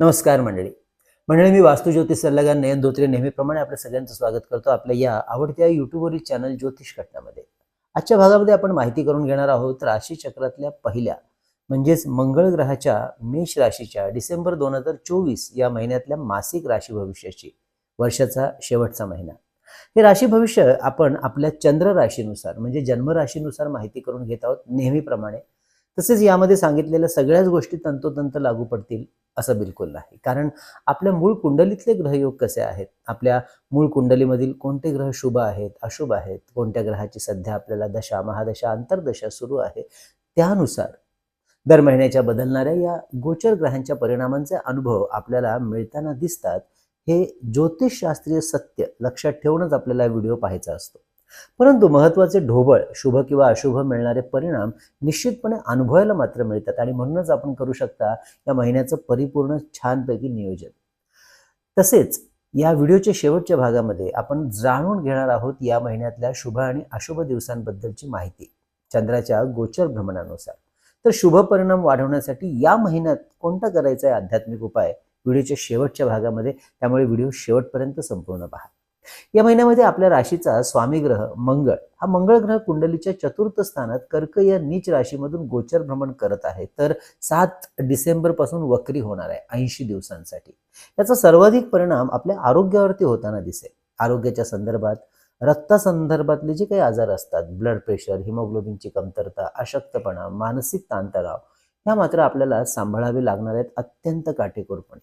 नमस्कार मंडळी. मंडळी मी वास्तू ज्योतिष सल्लागार नयन धोत्रे नेहमीप्रमाणे आपल्या सगळ्यांचं स्वागत करतो आपल्या या आवडत्या युट्यूबवरील चॅनल ज्योतिष घटनामध्ये. आजच्या भागामध्ये आपण माहिती करून घेणार आहोत राशी चक्रातल्या पहिल्या म्हणजेच मंगळ ग्रहाच्या मेष राशीच्या डिसेंबर दोन हजार चोवीस या महिन्यातल्या मासिक राशी भविष्याची वर्षाचा शेवटचा महिना. हे राशी भविष्य आपण आपल्या चंद्र राशीनुसार म्हणजे जन्म राशीनुसार माहिती करून घेत आहोत नेहमीप्रमाणे. तसेच यामध्ये सांगितलेल्या सगळ्याच गोष्टी तंतोतंत लागू पडतील. असं बिलकुल नाही. कारण आपल्या मूळ कुंडलीतले ग्रहयोग कसे आहेत? आपल्या मूळ कुंडलीमधील कोणते ग्रह शुभ आहेत अशुभ आहेत? कोणत्या ग्रहाची सध्या आपल्याला दशा महादशा अंतर्दशा सुरू आहे? त्यानुसार दर महिन्याच्या बदलणाऱ्या या गोचर ग्रहांच्या परिणामांचे अनुभव आपल्याला मिळताना दिसतात हे ज्योतिषशास्त्रीय सत्य लक्षात ठेवूनच आपल्याला व्हिडिओ पाहायचा असतो. परंतु महत्त्वाचे ढोबळ शुभ किंवा अशुभ मिळणारे परिणाम निश्चितपणे अनुभवायला मात्र मिळतात आणि म्हणूनच आपण करू शकता या महिन्याचं परिपूर्ण छानपैकी नियोजन. तसेच या व्हिडिओच्या शेवटच्या भागामध्ये आपण जाणून घेणार आहोत या महिन्यातल्या शुभ आणि अशुभ दिवसांबद्दलची माहिती चंद्राच्या गोचर भ्रमणानुसार. तर शुभ परिणाम वाढवण्यासाठी या महिन्यात कोणता करायचा आहे आध्यात्मिक उपाय? व्हिडिओच्या शेवटच्या भागामध्ये त्यामुळे व्हिडिओ शेवटपर्यंत संपूर्ण पहा. या महिन्यामध्ये आपल्या राशीचा स्वामी ग्रह मंगळ हा मंगळ ग्रह कुंडलीच्या चतुर्थ स्थानात कर्क या नीच राशीमधून गोचर भ्रमण करत आहे. तर सात डिसेंबरपासून वक्री होणार आहे ऐंशी दिवसांसाठी. याचा सर्वाधिक परिणाम आपल्या आरोग्यावरती होताना दिसेल. आरोग्याच्या संदर्भात रक्तासंदर्भातले जे काही आजार असतात ब्लड प्रेशर हिमोग्लोबिनची कमतरता अशक्तपणा मानसिक ताणतणाव ह्या मात्र आपल्याला सांभाळावे लागणार आहेत अत्यंत काटेकोरपणे.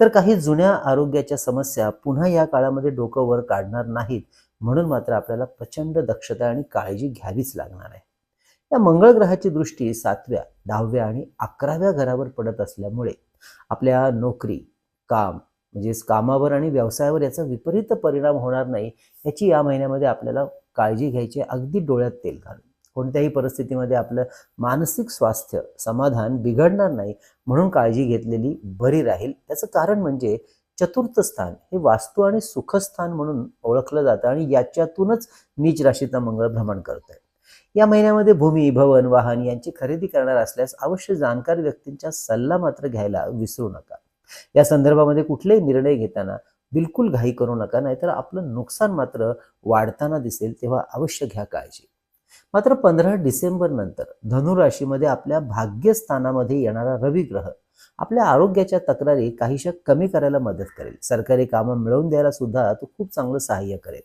तर काही जुन्या आरोग्याच्या समस्या पुन्हा या काळामध्ये डोकं वर काढणार नाहीत म्हणून मात्र आपल्याला प्रचंड दक्षता आणि काळजी घ्यावीच लागणार आहे. या मंगळ ग्रहाची दृष्टी सातव्या दहाव्या आणि अकराव्या घरावर पडत असल्यामुळे आपल्या नोकरी काम म्हणजेच कामावर आणि व्यवसायावर याचा विपरीत परिणाम होणार नाही याची या महिन्यामध्ये आपल्याला काळजी घ्यायची अगदी डोळ्यात तेल घालून. कोणत्याही परिस्थितीमध्ये आपलं मानसिक स्वास्थ्य समाधान बिघडणार नाही म्हणून काळजी घेतलेली बरी राहील. त्याचं कारण म्हणजे चतुर्थ स्थान हे वास्तू आणि सुखस्थान म्हणून ओळखलं जातं आणि याच्यातूनच नीच राशीचा मंगळ भ्रमण करत आहे या महिन्यामध्ये भूमी भवन वाहन यांची खरेदी करणार असल्यास अवश्य जाणकार व्यक्तींचा सल्ला मात्र घ्यायला विसरू नका. या संदर्भामध्ये कुठलेही निर्णय घेताना बिलकुल घाई करू नका नाहीतर आपलं नुकसान मात्र वाढताना दिसेल तेव्हा अवश्य घ्या काळजी. मात्र पंधरा डिसेंबर नंतर धनुराशीमध्ये आपल्या भाग्यस्थानामध्ये येणारा रवी ग्रह आपल्या आरोग्याच्या तक्रारी काहीशा कमी करायला मदत करेल. सरकारी कामं मिळवून द्यायला सुद्धा तो खूप चांगलं सहाय्य करेल.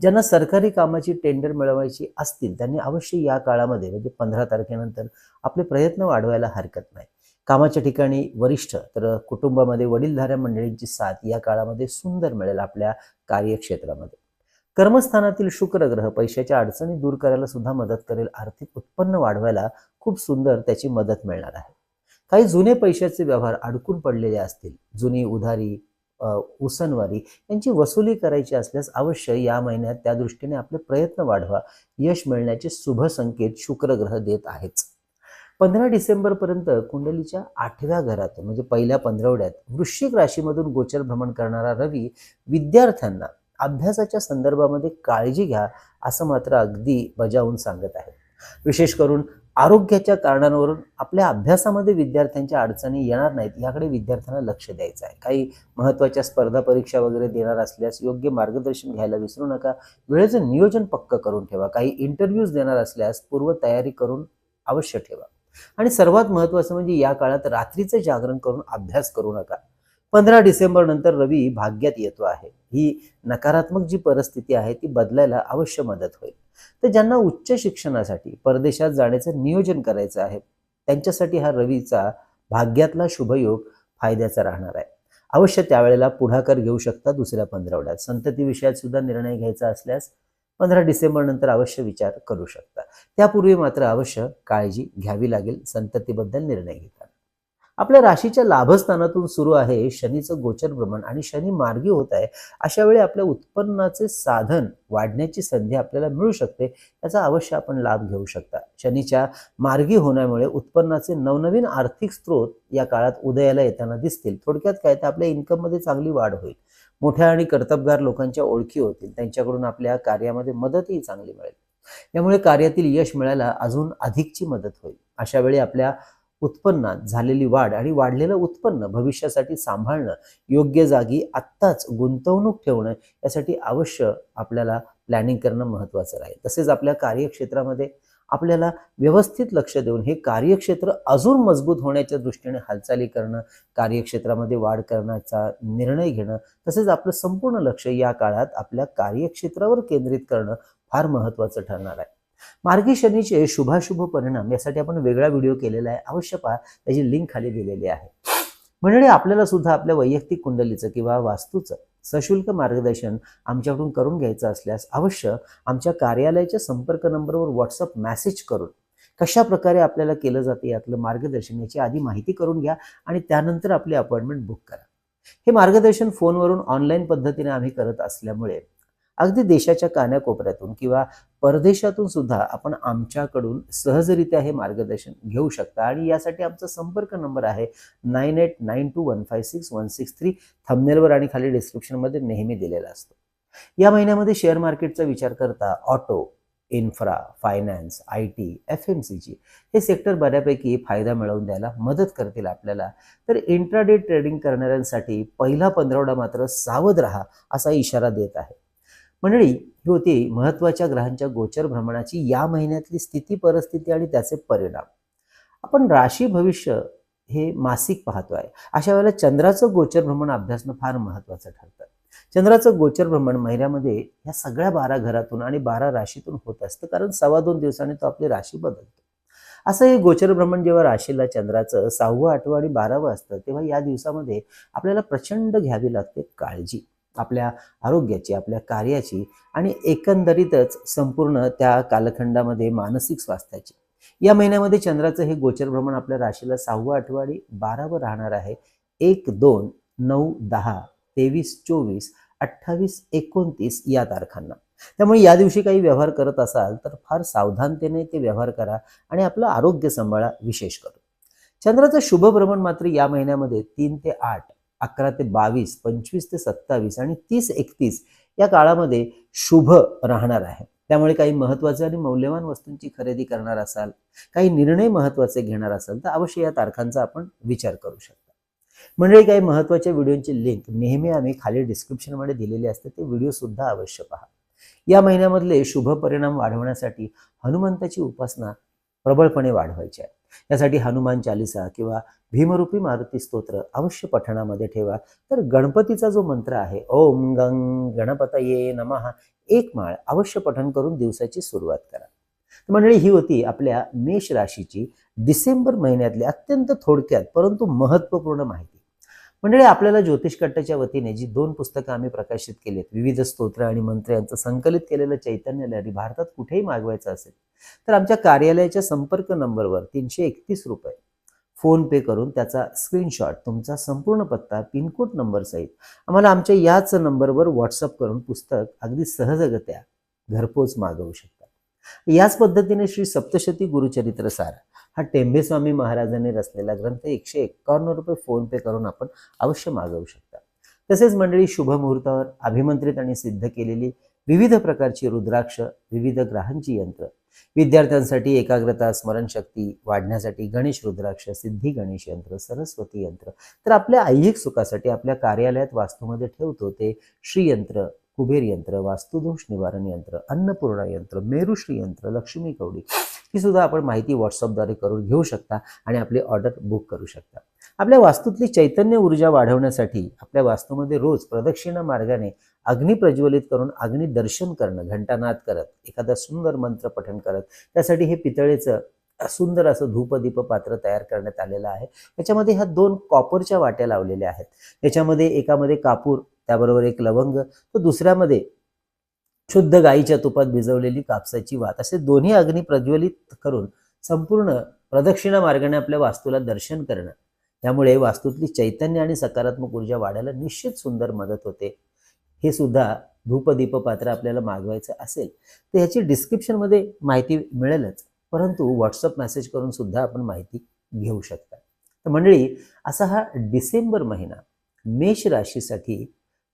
ज्यांना सरकारी कामाची टेंडर मिळवायची असतील त्यांनी अवश्य या काळामध्ये म्हणजे पंधरा तारखेनंतर आपले प्रयत्न वाढवायला हरकत नाही. कामाच्या ठिकाणी वरिष्ठ तर कुटुंबामध्ये वडीलधाऱ्या मंडळींची साथ या काळामध्ये सुंदर मिळेल आपल्या कार्यक्षेत्रामध्ये. कर्मस्थानातील शुक्र ग्रह पैशाच्या अडचणी दूर करायला सुद्धा मदत करेल. आर्थिक उत्पन्न वाढवायला खूप सुंदर त्याची मदत मिळणार आहे. काही जुने पैशाचे व्यवहार अडकून पडलेले असतील. जुनी उधारी उसनवारी यांची वसुली करायची असल्यास अवश्य या महिन्यात त्या दृष्टीने आपले प्रयत्न वाढवा. यश मिळण्याचे शुभ संकेत शुक्र ग्रह देत आहेच पंधरा डिसेंबरपर्यंत कुंडलीच्या आठव्या घरात म्हणजे पहिल्या पंधरवड्यात वृश्चिक राशीमधून गोचर भ्रमण करणारा रवी विद्यार्थ्यांना अभ्यासाच्या संदर्भामध्ये काळजी घ्या असं मात्र अगदी बजावून सांगत आहे. विशेष करून आरोग्याच्या कारणांवरून आपल्या अभ्यासामध्ये विद्यार्थ्यांच्या अडचणी येणार नाहीत याकडे विद्यार्थ्यांना लक्ष द्यायचं आहे. काही महत्त्वाच्या स्पर्धा परीक्षा वगैरे देणार असल्यास योग्य मार्गदर्शन घ्यायला विसरू नका. वेळेचं नियोजन पक्क करून ठेवा. काही इंटरव्ह्यूज देणार असल्यास पूर्वतयारी करून अवश्य ठेवा. आणि सर्वात महत्त्वाचं म्हणजे या काळात रात्रीचं जागरण करून अभ्यास करू नका. पंधरा डिसेंबर नंतर रवी भाग्यात येतो आहे. ही नकारात्मक जी परिस्थिती आहे ती बदलायला अवश्य मदत होईल. तर ज्यांना उच्च शिक्षणासाठी परदेशात जाण्याचं नियोजन करायचं आहे त्यांच्यासाठी हा रवीचा भाग्यातला शुभयोग फायद्याचा राहणार आहे. अवश्य त्यावेळेला पुढाकार घेऊ शकता दुसऱ्या पंधरवड्यात. संतती विषयात सुद्धा निर्णय घ्यायचा असल्यास पंधरा डिसेंबर नंतर अवश्य विचार करू शकता. त्यापूर्वी मात्र अवश्य काळजी घ्यावी लागेल. संततीबद्दल निर्णय घेता आपल्या राशीच्या लाभस्थानातून सुरू आहे शनीचं गोचर भ्रमण आणि शनी मार्गी होत आहे अशा वेळी आपल्या उत्पन्नाचे साधन वाढण्याची संधी आपल्याला मिळू शकते याचा अवश्य आपण लाभ घेऊ शकता. शनीच्या मार्गी होण्यामुळे उत्पन्नाचे नवनवीन आर्थिक स्रोत या काळात उदयाला येताना दिसतील. थोडक्यात काय तर आपल्या इन्कममध्ये चांगली वाढ होईल. मोठ्या आणि कर्तबगार लोकांच्या ओळखी होतील. त्यांच्याकडून आपल्या कार्यामध्ये मदतही चांगली मिळेल. यामुळे कार्यातील यश मिळायला अजून अधिकची मदत होईल. अशा वेळी आपल्या उत्पन्नात झालेली वाढ आणि वाढलेलं उत्पन्न भविष्यासाठी सांभाळणं योग्य जागी आत्ताच गुंतवणूक ठेवणं यासाठी अवश्य आपल्याला प्लॅनिंग करणं महत्त्वाचं राहील. तसेच आपल्या कार्यक्षेत्रामध्ये आपल्याला व्यवस्थित लक्ष देऊन हे कार्यक्षेत्र अजून मजबूत होण्याच्या दृष्टीने हालचाली करणं कार्यक्षेत्रामध्ये वाढ करण्याचा निर्णय घेणं तसेच आपलं संपूर्ण लक्ष या काळात आपल्या कार्यक्षेत्रावर केंद्रित करणं फार महत्त्वाचं ठरणार आहे. मार्गी शनीचे शुभाशुभ परिणाम यासाठी आपण वेगळा व्हिडिओ केलेला आहे. अवश्य पहा त्याची लिंक खाली दिलेली आहे. मंडळी आपल्याला सुद्धा आपल्या वैयक्तिक कुंडलीचं किंवा वास्तूचं सशुल्क मार्गदर्शन आमच्याकडून करून घ्यायचं असल्यास अवश्य आमच्या कार्यालयाच्या संपर्क नंबरवर व्हॉट्सअप मेसेज करून कशा प्रकारे आपल्याला केलं जाते यातलं मार्गदर्शन याची आधी माहिती करून घ्या आणि त्यानंतर आपली अपॉइंटमेंट बुक करा. हे मार्गदर्शन फोनवरून ऑनलाईन पद्धतीने आम्ही करत असल्यामुळे अगदी देशाच्या कानाकोपऱ्यातून किंवा परदेशातून सुद्धा आपण आमच्याकडून सहजरित्या हे मार्गदर्शन घेऊ शकता. आणि यासाठी आमचा संपर्क नंबर आहे nine eight nine two one five six one six three. थंबनेलवर आणि खाली डिस्क्रिप्शनमध्ये नेहमी दिलेला असतो. या महिन्यामध्ये शेअर मार्केटचा विचार करता auto infra finance I T F M C G हे सेक्टर बऱ्यापैकी फायदा मिळवून द्यायला मदत करतील आपल्याला. तर इंट्राडे ट्रेडिंग करणाऱ्यांसाठी पहिला पंधरवडा मात्र सावध राहा असा इशारा देत आहे. मंडळी ही होती महत्त्वाच्या ग्रहांच्या गोचर भ्रमणाची या महिन्यातली स्थिती परिस्थिती आणि त्याचे परिणाम. आपण राशी भविष्य हे मासिक पाहतो आहे. अशा वेळेला चंद्राचं गोचर भ्रमण अभ्यासणं फार महत्त्वाचं ठरतं. चंद्राचं गोचर भ्रमण महिन्यामध्ये ह्या सगळ्या बारा घरातून आणि बारा राशीतून होत असतं कारण सव्वा दोन दिवसांनी तो आपली राशी बदलतो. असं हे गोचर भ्रमण जेव्हा राशीला चंद्राचं सहावं आठवं आणि बारावं असतं तेव्हा या दिवसामध्ये आपल्याला प्रचंड घ्यावी लागते काळजी. आपल्या आरोग्याची आपल्या कार्याची आणि एकंदरीतच संपूर्ण त्या कालखंडामध्ये मानसिक स्वास्थ्याची. या महिन्यामध्ये चंद्राचं हे गोचर भ्रमण आपल्या राशीला सहावं आठवडी बारावं राहणार आहे. एक दोन नऊ दहा तेवीस चोवीस अठ्ठावीस एकोणतीस या तारखांना. त्यामुळे या दिवशी काही व्यवहार करत असाल तर फार सावधानतेने ते व्यवहार करा आणि आपलं आरोग्य सांभाळा विशेष करून. चंद्राचं शुभ भ्रमण मात्र या महिन्यामध्ये तीन ते आठ अकरा ते बावीस पंचवीस ते सत्तावीस आणि तीस एकतीस या काळामध्ये शुभ राहणार आहे. त्यामुळे काही महत्त्वाचे आणि मौल्यवान वस्तूंची खरेदी करणार असाल काही निर्णय महत्त्वाचे घेणार असाल तर अवश्य या तारखांचा आपण विचार करू शकता. मंडळी काही महत्त्वाच्या व्हिडिओंची लिंक नेहमी आम्ही खाली डिस्क्रिप्शनमध्ये दिलेली असते ते व्हिडिओ सुद्धा अवश्य पहा. या महिन्यामधले शुभ परिणाम वाढवण्यासाठी हनुमंताची उपासना प्रबळपणे वाढवायची आहे. यासाठी हनुमान चालिसा किंवा भीमरूपी मारुती स्तोत्र अवश्य पठणामध्ये ठेवा. तर गणपतीचा जो मंत्र आहे ओम गंग गणपतये नमहा एक माळ अवश्य पठण करून दिवसाची सुरुवात करा. मंडळी ही होती आपल्या मेष राशीची डिसेंबर महिन्यातली अत्यंत थोडक्यात परंतु महत्त्वपूर्ण माहिती. मंडळी आपल्याला ज्योतिष कट्टाच्या वतीने जी दोन पुस्तकं आम्ही प्रकाशित केलीत विविध स्तोत्र आणि मंत्र यांचं संकलित केलेलं चैतन्य लहरी भारतात कुठेही मागवायचं असेल तर आमच्या कार्यालयाच्या संपर्क नंबरवर तीनशे एकतीस रुपये. फोन पे करून त्याचा स्क्रीनशॉट तुमचा संपूर्ण पत्ता पिनकोड नंबरसहित आम्हाला आमच्या याच नंबरवर व्हॉट्सअप करून पुस्तक अगदी सहजगत्या घरपोच मागवू शकता. याच पद्धतीने श्री सप्तशती गुरुचरित्र सारा हा टेंबे स्वामी महाराजांनी रचलेला ग्रंथ एकशे एक्कावन्न रुपये फोन पे करून आपण अवश्य मागवू शकता. तसेच मंडळी शुभ मुहूर्तावर अभिमंत्रित आणि सिद्ध केलेली विविध प्रकारची रुद्राक्ष विविध ग्रहांची यंत्र विद्यार्थ्यांसाठी एकाग्रता स्मरणशक्ती वाढण्यासाठी गणेश रुद्राक्ष सिद्धी गणेश यंत्र सरस्वती यंत्र तर आपल्या ऐहिक सुखासाठी आपल्या कार्यालयात वास्तूमध्ये ठेवतो ते श्रीयंत्र कुबेर यंत्र वास्तुदोष निवारण यंत्र अन्नपूर्णा यंत्र मेरुश्री यंत्र लक्ष्मी कवडी ही सुद्धा आपण माहिती व्हॉट्सअपद्वारे करून घेऊ शकता आणि आपली ऑर्डर बुक करू शकता. आपल्या वास्तूतली चैतन्य ऊर्जा वाढवण्यासाठी आपल्या वास्तूमध्ये रोज प्रदक्षिणा मार्गाने अग्नी प्रज्वलित करून अग्नी दर्शन करणं घंटानाद करत एखादा सुंदर मंत्र पठण करत त्यासाठी हे पितळेचं सुंदर असं धूपदीप पात्र तयार करण्यात आलेलं आहे. याच्यामध्ये ह्या दोन कॉपरच्या वाट्या लावलेल्या आहेत. याच्यामध्ये एकामध्ये कापूर त्याबरोबर एक लवंग तर दुसऱ्यामध्ये शुद्ध गाईच्या तुपात भिजवलेली कापसाची वात असे दोन्ही अग्नी प्रज्वलित करून संपूर्ण प्रदक्षिणा मार्गाने आपल्या वास्तूला दर्शन करणं. त्यामुळे वास्तूतली चैतन्य आणि सकारात्मक ऊर्जा वाढायला निश्चित सुंदर मदत होते. हे सुद्धा धूपदीप पात्र आपल्याला मागवायचं असेल तर ह्याची डिस्क्रिप्शनमध्ये माहिती मिळेलच. परंतु व्हॉट्सअप मेसेज करून सुद्धा आपण माहिती घेऊ शकता. तर मंडळी असा हा डिसेंबर महिना मेष राशीसाठी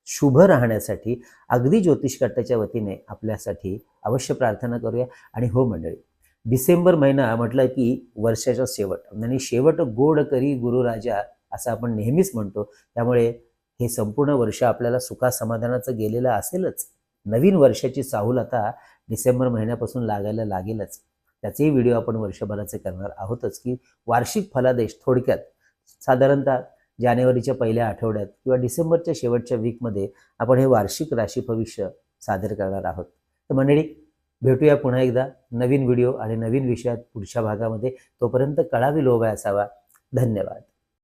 शुभ राहण्यासाठी अगदी ज्योतिषकट्टाच्या वतीने आपल्यासाठी अवश्य प्रार्थना करूया. आणि हो मंडळी डिसेंबर महिना म्हटलं की वर्षाचा शेवट. आणि शेवट गोड करी गुरुराजा असं आपण नेहमीच म्हणतो. त्यामुळे हे संपूर्ण वर्ष आपल्याला सुखासमाधानाचं गेलेलं असेलच. नवीन वर्षाची चाहूल आता डिसेंबर महिन्यापासून लागायला लागेलच. त्याचेही व्हिडिओ आपण वर्षभराचे करणार आहोतच की वार्षिक फलादेश थोडक्यात साधारणतः जानेवारीच्या पहिल्या आठवड्यात किंवा डिसेंबरच्या शेवटच्या वीकमध्ये आपण हे वार्षिक राशी भविष्य सादर करणार आहोत. तर मंडळी भेटूया पुन्हा एकदा नवीन व्हिडिओ आणि नवीन विषयात पुढच्या भागामध्ये. तोपर्यंत कळावी लोभ असावा. धन्यवाद.